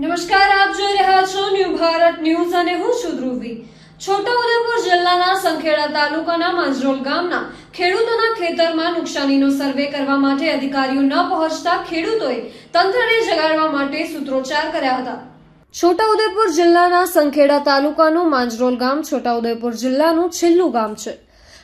નમસ્કાર, આપ જોઈ રહ્યા છો ન્યૂ ભારત ન્યૂઝ અને હું છું ધ્રુવી. છોટાઉદેપુર જિલ્લાના સંખેડા તાલુકાના માંજરોલ ગામના ખેડૂતોના ખેતરમાં નુકસાનીનો સર્વે કરવા માટે અધિકારીઓ ન પહોંચતા ખેડૂતોએ તંત્રને જગાડવા માટે સૂત્રોચ્ચાર કર્યા હતા. છોટાઉદેપુર જિલ્લાના સંખેડા તાલુકાનું માંજરોલ ગામ છોટાઉદેપુર જિલ્લાનું છેલ્લું ગામ છે.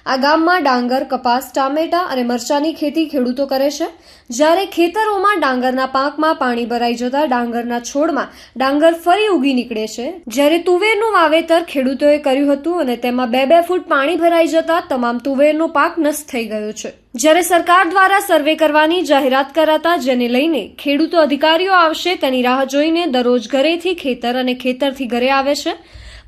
આ ગામમાં ડાંગર, કપાસ, ટામેટા અને મરચાની ખેતી ખેડૂતો કરે છે. જ્યારે ખેતરોમાં ડાંગરના પાકમાં પાણી ભરાઈ જતા ડાંગરના છોડમાં ડાંગર ફરી ઉગી નીકળે છે. જ્યારે તુવેરનું વાવેતર ખેડૂતોએ કર્યું હતું અને તેમાં બે બે ફૂટ પાણી ભરાઈ જતા તમામ તુવેરનો પાક નષ્ટ થઈ ગયો છે. જ્યારે સરકાર દ્વારા સર્વે કરવાની જાહેરાત કરાતા જેને લઈને ખેડૂતો અધિકારીઓ આવશે તેની રાહ જોઈને દરરોજ ઘરેથી ખેતર અને ખેતરથી ઘરે આવે છે.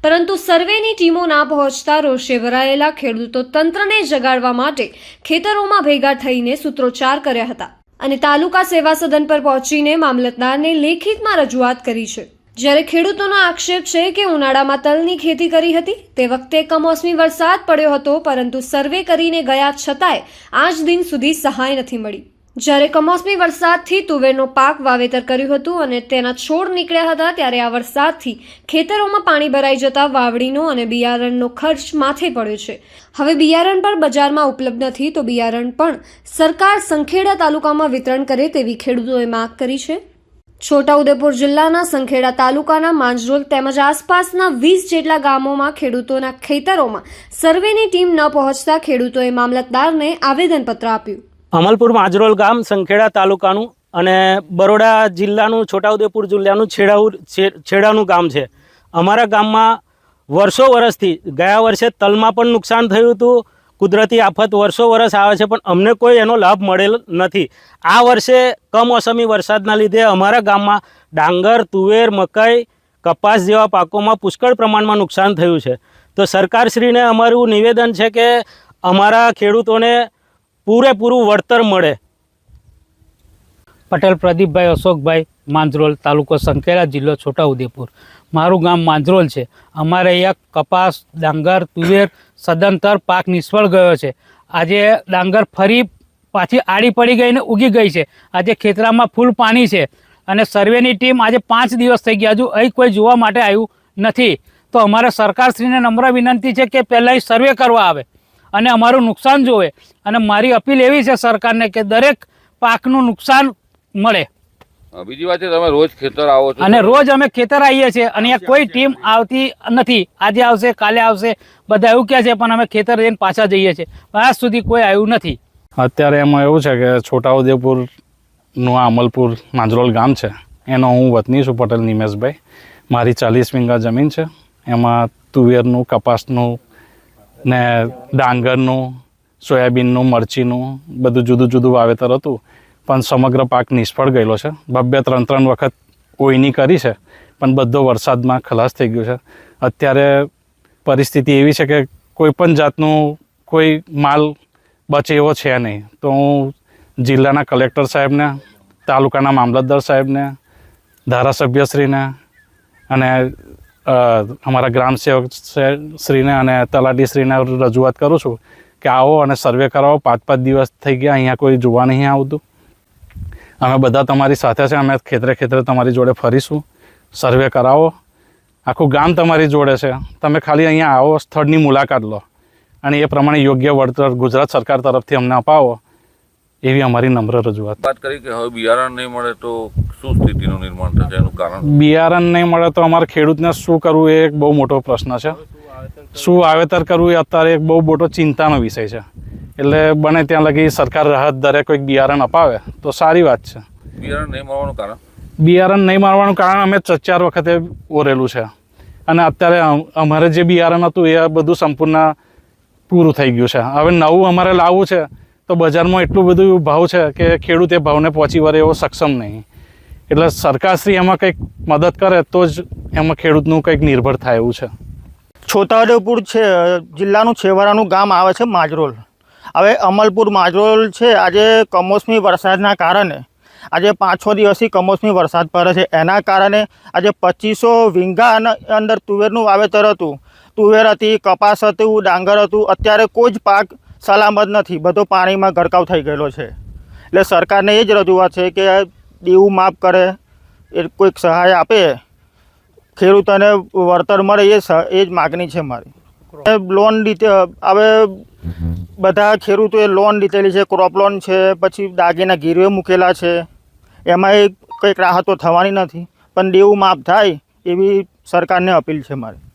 પરંતુ સર્વેની ટીમો ના પહોંચતા રોષે ભરાયેલા ખેડૂતો તંત્રને જગાડવા માટે ખેતરોમાં ભેગા થઈને સૂત્રોચ્ચાર કર્યા હતા અને તાલુકા સેવા સદન પર પહોંચીને મામલતદારને લેખિતમાં રજૂઆત કરી છે. જ્યારે ખેડૂતોનો આક્ષેપ છે કે ઉનાળામાં તલની ખેતી કરી હતી, તે વખતે કમોસમી વરસાદ પડ્યો હતો, પરંતુ સર્વે કરીને ગયા છતાંય આજ દિન સુધી સહાય નથી મળી. જ્યારે કમોસમી વરસાદથી તુવેરનો પાક વાવેતર કર્યું હતું અને તેના છોડ નીકળ્યા હતા, ત્યારે આ વરસાદથી ખેતરોમાં પાણી ભરાઈ જતા વાવડીનો અને બિયારણનો ખર્ચ માથે પડ્યો છે. હવે બિયારણ પણ બજારમાં ઉપલબ્ધ નથી, તો બિયારણ પણ સરકાર સંખેડા તાલુકામાં વિતરણ કરે તેવી ખેડૂતોએ માંગ કરી છે. છોટાઉદેપુર જિલ્લાના સંખેડા તાલુકાના માંજરોલ તેમજ આસપાસના વીસ જેટલા ગામોમાં ખેડૂતોના ખેતરોમાં સર્વેની ટીમ ન પહોંચતા ખેડૂતોએ મામલતદારને આવેદનપત્ર આપ્યું. અમલપુર માજરોલ ગામ સંખેડા તાલુકાનું અને બરોડા જિલ્લાનું, છોટાઉદેપુર જિલ્લાનું છેડાઉ છેડાનું ગામ છે. અમારા ગામમાં વર્ષો વર્ષથી, ગયા વર્ષે તલમાં પણ નુકસાન થયું હતું, કુદરતી આફત વર્ષો વર્ષ આવે છે, પણ અમને કોઈ એનો લાભ મળેલ નથી. આ વર્ષે કમોસમી વરસાદના લીધે અમારા ગામમાં ડાંગર, તુવેર, મકાઈ, કપાસ જેવા પાકોમાં પુષ્કળ પ્રમાણમાં નુકસાન થયું છે. તો સરકારશ્રીને અમારું નિવેદન છે કે અમારા ખેડૂતોને પૂરેપૂરું વળતર મળે. પટેલ, પ્રદીપભાઈ, અશોકભાઈ, માંજરોલ તાલુકો સંકેલા જિલ્લો છોટાઉદેપુર. મારું ગામ માંજરોલ છે. અમારે અહીંયા કપાસ, ડાંગર, તુવેર, સદંતર પાક નિષ્ફળ ગયો છે. આજે ડાંગર ફરી પાછી આડી પડી ગઈને ઉગી ગઈ છે. આજે ખેતરામાં ફૂલ પાણી છે અને સર્વેની ટીમ આજે પાંચ દિવસ થઈ ગયા. હજુ અહીં કોઈ જોવા માટે આવ્યું નથી. તો અમારે સરકારશ્રીને નમ્ર વિનંતી છે કે પહેલાં સર્વે કરવા આવે. અને અમારું નુકસાન જોવે. અને મારી અપીલ એવી છે સરકારને કે દરેક પાકનું નુકસાન મળે. બીજી વાત છે તમે રોજ ખેતર આવો છો. અને રોજ અમે ખેતર આવીએ છીએ અને અહીંયા કોઈ ટીમ આવતી નથી. આજે આવશે કાલે આવશે બધા એવું કહે છે પણ અમે ખેતર જઈને પાછા જઈએ છીએ. આજ સુધી કોઈ આવ્યું નથી. અત્યારે એમાં એવું છે કે છોટાઉદેપુરનું આ અમલપુર માંજરોલ ગામ છે. એનો હું વતની છું પટેલ નિમેશભાઈ. મારી ચાલીસ વીંગા જમીન છે. એમાં તુવેરનું કપાસનું ને ડાંગરનું, સોયાબીનનું, મરચીનું બધું જુદું જુદું વાવેતર હતું. પણ સમગ્ર પાક નિષ્ફળ ગયેલો છે. ભવ્ય ત્રણ ત્રણ વખત ઓઈની કરી છે, પણ બધો વરસાદમાં ખલાસ થઈ ગયો છે. અત્યારે પરિસ્થિતિ એવી છે કે કોઈ પણ જાતનું કોઈ માલ બચે એવો છે નહીં. તો હું જિલ્લાના કલેક્ટર સાહેબને, તાલુકાના મામલતદાર સાહેબને, ધારાસભ્યશ્રીને અને અમારા ગ્રામ સેવક શ્રીને અને તલાટી શ્રીને રજૂઆત કરું છું કે આવો અને સર્વે કરાવો. પાંચ પાંચ દિવસ થઈ ગયા, અહીંયા કોઈ જોવા નહીં આવતું. અમે બધા તમારી સાથે છે, અમે ખેતરે ખેતરે તમારી જોડે ફરીશું. સર્વે કરાવો. આખું ગામ તમારી જોડે છે. તમે ખાલી અહીંયા આવો, સ્થળની મુલાકાત લો. અને એ પ્રમાણે યોગ્ય વળતર ગુજરાત સરકાર તરફથી અમને અપાવો. એવી અમારી નમ્ર રજૂઆત. વાત કરી કે હવે બિયારણ નહીં મળે તો શું સ્થિતિનું નિર્માણ થશે? એનું કારણ બિયારણ નહીં મળે તો અમારે ખેડૂતને શું કરવું એ એક બહુ મોટો પ્રશ્ન છે. શું વાવેતર કરવું એ અત્યારે એક બહુ મોટો ચિંતાનો વિષય છે. એટલે બને ત્યાં લગી સરકાર રાહત દરે કોઈક બિયારણ અપાવે તો સારી વાત છે. બિયારણ નહીં મળવાનું કારણ? બિયારણ નહીં મારવાનું કારણ અમે ચ- ચાર વખતે ઓરેલું છે. અને અત્યારે અમારે જે બિયારણ હતું એ બધું સંપૂર્ણ પૂરું થઈ ગયું છે. હવે નવું અમારે લાવવું છે. તો બજારમાં એટલું બધું ભાવ છે કે ખેડૂત એ ભાવને પહોંચી વળે એવો સક્ષમ નહીં. એટલે સરકારશ્રી એમાં કંઈક મદદ કરે તો જ એમાં ખેડૂતનું કંઈક નિર્ભર થાય એવું છે. છોટાઉદેપુર છે, જિલ્લાનું છેવાડાનું ગામ આવે છે માજરોલ. હવે અમલપુર માજરોલ છે, આજે કમોસમી વરસાદના કારણે, આજે પાંચ છ દિવસથી કમોસમી વરસાદ પડે છે. એના કારણે આજે પચીસો વીંગા અંદર તુવેરનું વાવેતર હતું. તુવેર હતી, કપાસ હતું, ડાંગર હતું. અત્યારે કોઈ જ પાક સલામત નથી બધો પાણીમાં ગરકાવ થઈ ગયેલો છે. એટલે સરકારને એ જ રજૂઆત છે કે દેવું માફ કરે એ કોઈક સહાય આપે ખેડૂતોને વળતર મળે એ એ જ માગણી છે મારી. એ લોન લીધે હવે બધા ખેડૂતોએ લોન લીધેલી છે ક્રોપ લોન છે પછી દાગીના ગીરવે મૂકેલા છે. એમાં કંઈક રાહતો થવાની નથી. પણ દેવું માફ થાય એવી સરકારને અપીલ છે મારી.